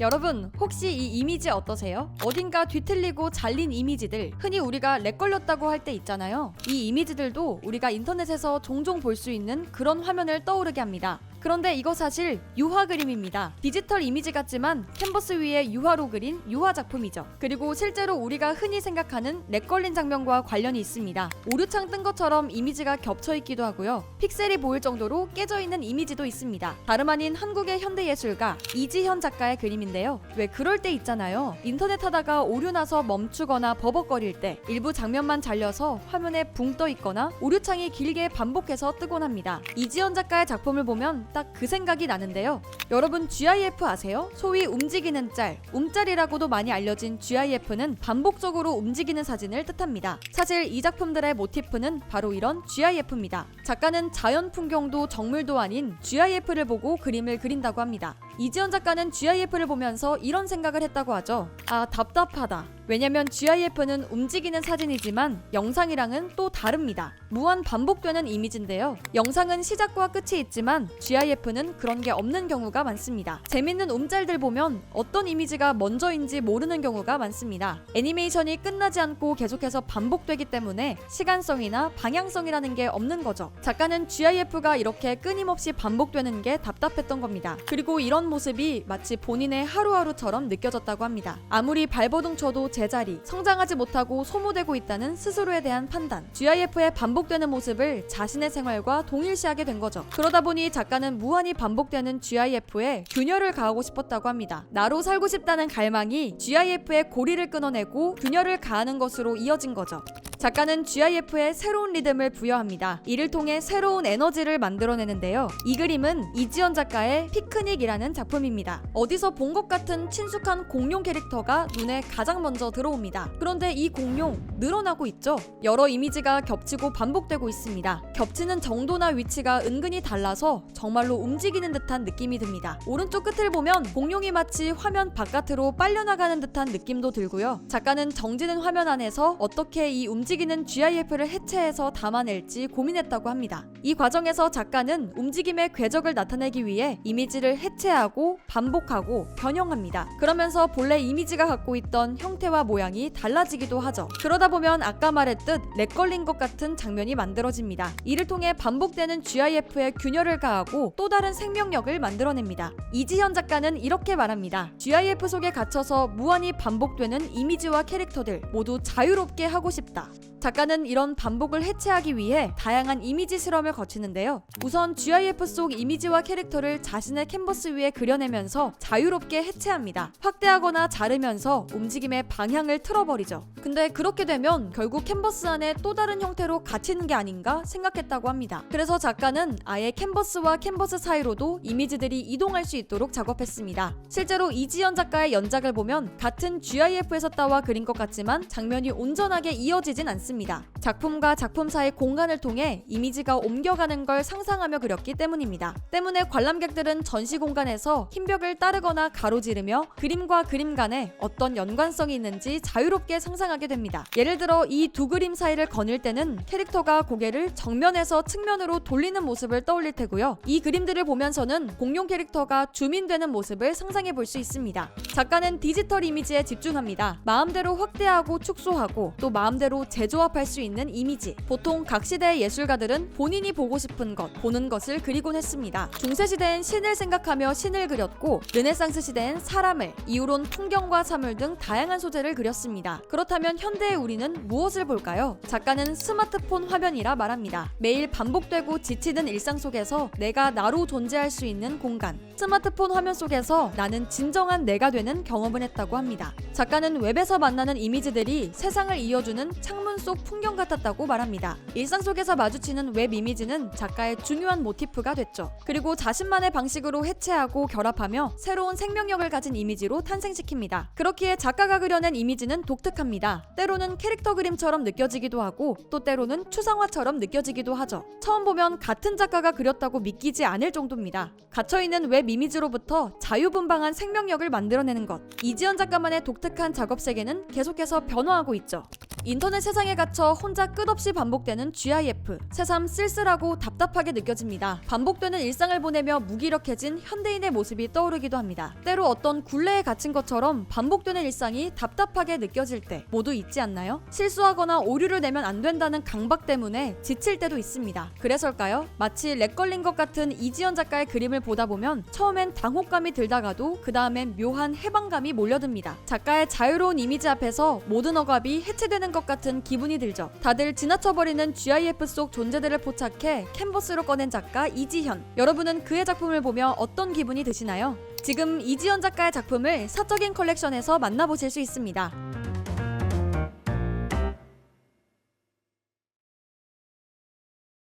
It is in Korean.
여러분 혹시 이 이미지 어떠세요? 어딘가 뒤틀리고 잘린 이미지들 흔히 우리가 렉 걸렸다고 할 때 있잖아요 이 이미지들도 우리가 인터넷에서 종종 볼 수 있는 그런 화면을 떠오르게 합니다 그런데 이거 사실 유화 그림입니다. 디지털 이미지 같지만 캔버스 위에 유화로 그린 유화 작품이죠. 그리고 실제로 우리가 흔히 생각하는 렉 걸린 장면과 관련이 있습니다. 오류창 뜬 것처럼 이미지가 겹쳐 있기도 하고요. 픽셀이 보일 정도로 깨져 있는 이미지도 있습니다. 다름 아닌 한국의 현대 예술가 이지현 작가의 그림인데요. 왜 그럴 때 있잖아요. 인터넷 하다가 오류 나서 멈추거나 버벅거릴 때 일부 장면만 잘려서 화면에 붕 떠 있거나 오류창이 길게 반복해서 뜨곤 합니다. 이지현 작가의 작품을 보면 딱 그 생각이 나는데요. 여러분 GIF 아세요? 소위 움직이는 짤, 움짤이라고도 많이 알려진 GIF는 반복적으로 움직이는 사진을 뜻합니다. 사실 이 작품들의 모티프는 바로 이런 GIF입니다. 작가는 자연 풍경도 정물도 아닌 GIF를 보고 그림을 그린다고 합니다. 이지연 작가는 GIF를 보면서 이런 생각을 했다고 하죠. 아, 답답하다. 왜냐면 GIF는 움직이는 사진이지만 영상이랑은 또 다릅니다. 무한 반복되는 이미지인데요. 영상은 시작과 끝이 있지만 GIF는 그런 게 없는 경우가 많습니다. 재밌는 움짤들 보면 어떤 이미지가 먼저인지 모르는 경우가 많습니다. 애니메이션이 끝나지 않고 계속해서 반복되기 때문에 시간성이나 방향성이라는 게 없는 거죠. 작가는 GIF가 이렇게 끊임없이 반복되는 게 답답했던 겁니다. 그리고 이런 모습이 마치 본인의 하루하루처럼 느껴졌다고 합니다. 아무리 발버둥 쳐도 제자리, 성장하지 못하고 소모되고 있다는 스스로에 대한 판단, GIF의 반복되는 모습을 자신의 생활과 동일시하게 된 거죠. 그러다 보니 작가는 무한히 반복되는 GIF에 균열을 가하고 싶었다고 합니다. 나로 살고 싶다는 갈망이 GIF의 고리를 끊어내고 균열을 가하는 것으로 이어진 거죠. 작가는 GIF에 새로운 리듬을 부여합니다. 이를 통해 새로운 에너지를 만들어내는데요. 이 그림은 이지연 작가의 피크닉이라는 작품입니다. 어디서 본 것 같은 친숙한 공룡 캐릭터가 눈에 가장 먼저 들어옵니다. 그런데 이 공룡 늘어나고 있죠. 여러 이미지가 겹치고 반복되고 있습니다. 겹치는 정도나 위치가 은근히 달라서 정말로 움직이는 듯한 느낌이 듭니다. 오른쪽 끝을 보면 공룡이 마치 화면 바깥으로 빨려나가는 듯한 느낌도 들고요. 작가는 정지는 화면 안에서 어떻게 이 움직 이는 GIF를 해체해서 담아낼지 고민했다고 합니다. 이 과정에서 작가는 움직임의 궤적을 나타내기 위해 이미지를 해체하고 반복하고 변형합니다. 그러면서 본래 이미지가 갖고 있던 형태와 모양이 달라지기도 하죠. 그러다 보면 아까 말했듯 렉 걸린 것 같은 장면이 만들어집니다. 이를 통해 반복되는 GIF에 균열을 가하고 또 다른 생명력을 만들어냅니다. 이지현 작가는 이렇게 말합니다. GIF 속에 갇혀서 무한히 반복되는 이미지와 캐릭터들 모두 자유롭게 하고 싶다. 작가는 이런 반복을 해체하기 위해 다양한 이미지 실험을 거치는데요. 우선 GIF 속 이미지와 캐릭터를 자신의 캔버스 위에 그려내면서 자유롭게 해체합니다. 확대하거나 자르면서 움직임의 방향을 틀어버리죠. 근데 그렇게 되면 결국 캔버스 안에 또 다른 형태로 갇히는 게 아닌가 생각했다고 합니다. 그래서 작가는 아예 캔버스와 캔버스 사이로도 이미지들이 이동할 수 있도록 작업했습니다. 실제로 이지연 작가의 연작을 보면 같은 GIF에서 따와 그린 것 같지만 장면이 온전하게 이어지진 않습니다. 작품과 작품 사이 공간을 통해 이미지가 옮겨가는 걸 상상하며 그렸기 때문입니다. 때문에 관람객들은 전시 공간에서 흰 벽을 따르거나 가로지르며 그림과 그림 간에 어떤 연관성이 있는지 자유롭게 상상하게 됩니다. 예를 들어 이 두 그림 사이를 거닐 때는 캐릭터가 고개를 정면에서 측면으로 돌리는 모습을 떠올릴 테고요. 이 그림들을 보면서는 공룡 캐릭터가 줌인되는 모습을 상상해 볼 수 있습니다. 작가는 디지털 이미지에 집중합니다. 마음대로 확대하고 축소하고 또 마음대로 재조 합할 수 있는 이미지. 보통 각 시대의 예술가들은 본인이 보고 싶은 것, 보는 것을 그리곤 했습니다. 중세 시대엔 신을 생각하며 신을 그렸고 르네상스 시대엔 사람을, 이후론 풍경과 사물 등 다양한 소재를 그렸습니다. 그렇다면 현대의 우리는 무엇을 볼까요? 작가는 스마트폰 화면이라 말합니다. 매일 반복되고 지치는 일상 속에서 내가 나로 존재할 수 있는 공간. 스마트폰 화면 속에서 나는 진정한 내가 되는 경험을 했다고 합니다. 작가는 웹에서 만나는 이미지들이 세상을 이어주는 창문 속 풍경 같았다고 말합니다. 일상 속에서 마주치는 웹 이미지는 작가의 중요한 모티프가 됐죠. 그리고 자신만의 방식으로 해체하고 결합하며 새로운 생명력을 가진 이미지로 탄생시킵니다. 그렇기에 작가가 그려낸 이미지는 독특합니다. 때로는 캐릭터 그림처럼 느껴지기도 하고 또 때로는 추상화처럼 느껴지기도 하죠. 처음 보면 같은 작가가 그렸다고 믿기지 않을 정도입니다. 갇혀있는 웹 이미지로부터 자유분방한 생명력을 만들어내는 것. 이지연 작가만의 독특한 작업 세계는 계속해서 변화하고 있죠. 인터넷 세상에 갇혀 혼자 끝없이 반복되는 GIF. 새삼 쓸쓸하고 답답하게 느껴집니다. 반복되는 일상을 보내며 무기력해진 현대인의 모습이 떠오르기도 합니다. 때로 어떤 굴레에 갇힌 것처럼 반복되는 일상이 답답하게 느껴질 때 모두 있지 않나요? 실수하거나 오류를 내면 안 된다는 강박 때문에 지칠 때도 있습니다. 그래서일까요? 마치 렉 걸린 것 같은 이지연 작가의 그림을 보다 보면 처음엔 당혹감이 들다가도 그 다음엔 묘한 해방감이 몰려듭니다. 작가의 자유로운 이미지 앞에서 모든 억압이 해체되는 것 같은 기분이 들죠. 다들 지나쳐버리는 GIF 속 존재들을 포착해 캔버스로 꺼낸 작가 이지현. 여러분은 그의 작품을 보며 어떤 기분이 드시나요? 지금 이지연 작가의 작품을 사적인 컬렉션에서 만나보실 수 있습니다.